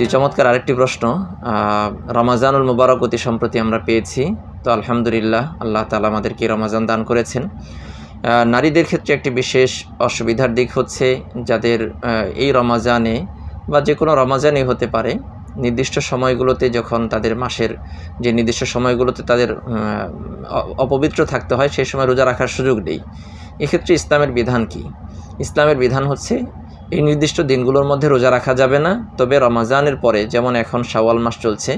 জি চমৎকার আরেকটি প্রশ্ন রমাজানুল মুবারক অতি সম্প্রতি আমরা পেয়েছি, তো আলহামদুলিল্লাহ আল্লাহ তালা আমাদেরকে রমাজান দান করেছেন। নারীদের ক্ষেত্রে একটি বিশেষ অসুবিধার দিক হচ্ছে যাদের এই রমাজানে বা যে কোনো রমাজানই হতে পারে, নির্দিষ্ট সময়গুলোতে যখন তাদের মাসের যে নির্দিষ্ট সময়গুলোতে তাদের অপবিত্র থাকতে হয়, সেই সময় রোজা রাখার সুযোগ নেই। এক্ষেত্রে ইসলামের বিধান কি? ইসলামের বিধান হচ্ছে এই নির্দিষ্ট দিনগুলোর মধ্যে রোজা রাখা যাবে না, তবে রমাজানের পরে, যেমন এখন শাওয়াল মাস চলছে,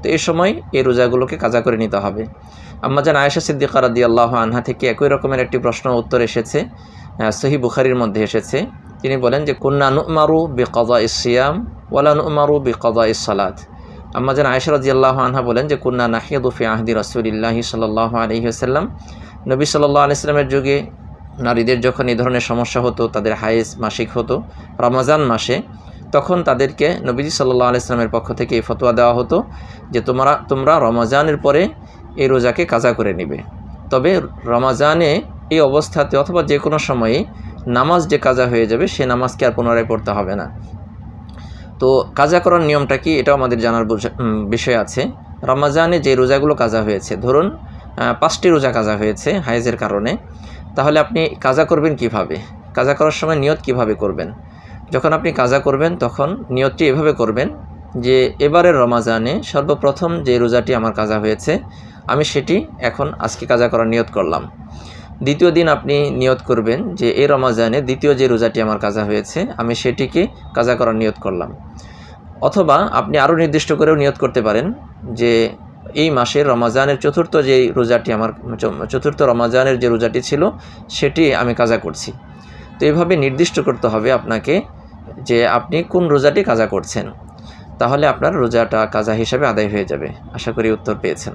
তো এই সময় এই রোজাগুলোকে কাজা করে নিতে হবে। আম্মাজান আয়েশা সিদ্দিকা রাদি আল্লাহ আনহা থেকে একই রকমের একটি প্রশ্ন উত্তর এসেছে সহি বুখারির মধ্যে এসেছে। তিনি বলেন যে, কুন্না নুমারু বি কদা ইসিয়াম ওয়ালা নুমারু বি কদা ইসালাত আম্মাজান আয়েশা রাদি আল্লাহ আনহা বলেন যে, কুন্না নাহিদু ফি আহদি রসুলিল্লাহি সাল্লাহ আলহি আসাল্লাম নবী সাল্লাহ আলাইস্লামের যুগে নারীদের যখন এই ধরনের সমস্যা হতো, তাদের হাইজ মাসিক হতো, রমজান মাসে, তখন তাদেরকে নবীজি সাল্লাহ আলাইস্লামের পক্ষ থেকে এই ফতোয়া দেওয়া হতো যে তোমরা তোমরা রমাজানের পরে এই রোজাকে কাজা করে নেবে। তবে রমাজানে এই অবস্থাতে অথবা যে কোনো সময়ে নামাজ যে কাজা হয়ে যাবে, সে নামাজকে আর পুনরায় পড়তে হবে না। তো কাজা করার নিয়মটা কি? এটাও আমাদের জানার বিষয় আছে। রমাজানে যে রোজাগুলো কাজা হয়েছে, ধরুন পাঁচটি রোজা কাজা হয়েছে হাইজের কারণে। তাহলে আপনি কাজা করবেন কীভাবে? কাজা করার সময় নিয়ত কীভাবে করবেন? যখন আপনি কাজা করবেন, তখন নিয়তটি এভাবে করবেন যে এবারের রমাজানে সর্বপ্রথম যে রোজাটি আমার কাজা হয়েছে, আমি সেটি এখন আজকে কাজা করার নিয়ত করলাম। দ্বিতীয় দিন আপনি নিয়ত করবেন যে এই রমাজানে দ্বিতীয় যে রোজাটি আমার কাজা হয়েছে, আমি সেটিকে কাজা করার নিয়ত করলাম। অথবা আপনি আরও নির্দিষ্ট করেও নিয়ত করতে পারেন যে এই মাসের রমাজানের চতুর্থ যে রোজাটি আমার চতুর্থ রমাজানের যে রোজাটি ছিল, সেটি আমি কাজা করছি। তো এইভাবে নির্দিষ্ট করতে হবে আপনাকে যে আপনি কোন রোজাটি কাজা করছেন। তাহলে আপনার রোজাটা কাজা হিসাবে আদায় হয়ে যাবে। আশা করি উত্তর পেয়েছেন।